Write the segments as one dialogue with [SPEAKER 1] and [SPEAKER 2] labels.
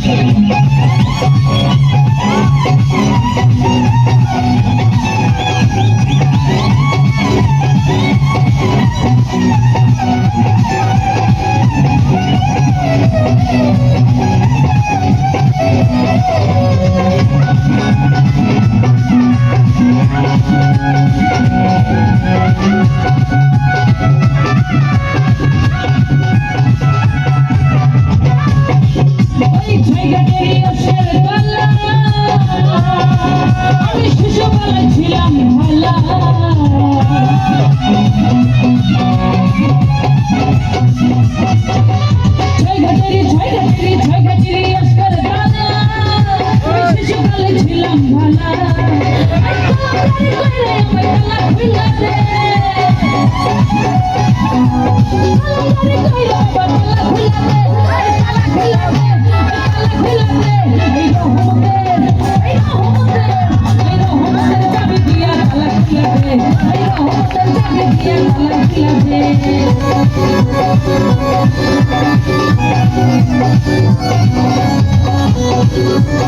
[SPEAKER 1] Thank you. I'm gonna make a life we love it. Thank you.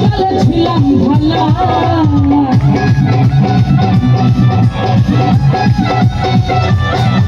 [SPEAKER 1] ছোটকালে ছিলাম ভালা Thank you.